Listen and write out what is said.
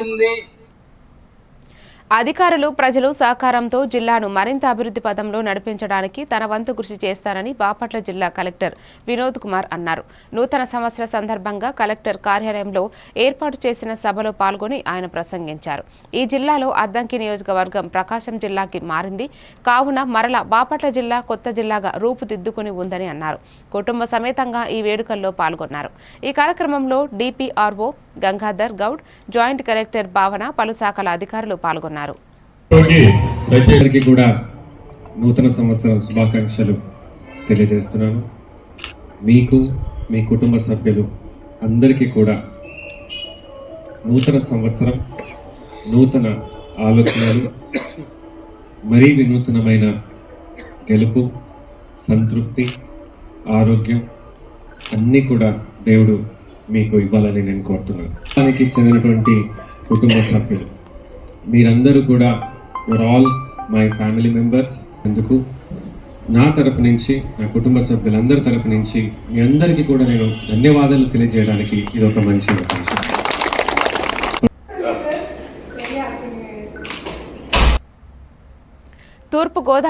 in the అధికారులు ప్రజలు సహకారంతో జిల్లాను మరింత అభివృద్ధి పదంలో నడిపించడానికి తన వంతు కృషి చేస్తానని బాపట్ల జిల్లా కలెక్టర్ వినోద్ కుమార్ అన్నారు. నూతన సంవత్సర సందర్భంగా కలెక్టర్ కార్యాలయంలో ఏర్పాటు చేసిన సభలో పాల్గొని ఆయన ప్రసంగించారు. ఈ జిల్లాలో అద్దంకి నియోజకవర్గం ప్రకాశం జిల్లాకి మారింది. కావున మరల బాపట్ల జిల్లా కొత్త జిల్లాగా రూపుదిద్దుకుని ఉందని అన్నారు. కుటుంబ సమేతంగా ఈ వేడుకల్లో పాల్గొన్నారు. ఈ కార్యక్రమంలో DPRO Gangadhar Goud joint collector Bhavana పలు శాఖల అధికారులు పాల్గొన్నారు. అందరికీ కూడా నూతన సంవత్సర శుభాకాంక్షలు తెలియజేస్తున్నాను. మీకు మీ కుటుంబ సభ్యులు అందరికీ కూడా నూతన సంవత్సరం నూతన ఆలోచనలు మరీ వినూతనమైన గెలుపు సంతృప్తి ఆరోగ్యం అన్నీ కూడా దేవుడు మీకు ఇవ్వాలని నేను కోరుతున్నాను. దానికి చెందినటువంటి కుటుంబ సభ్యులు మీరందరూ కూడా your all my family members ఎందుకు? నా తరపు నుంచి నా కుటుంబ సభ్యులందరి తరపు నుంచి మీ అందరికీ కూడా నేను ధన్యవాదాలు తెలియజేయడానికి ఇది ఒక మంచి అవకాశం. తూర్పు గోదావరి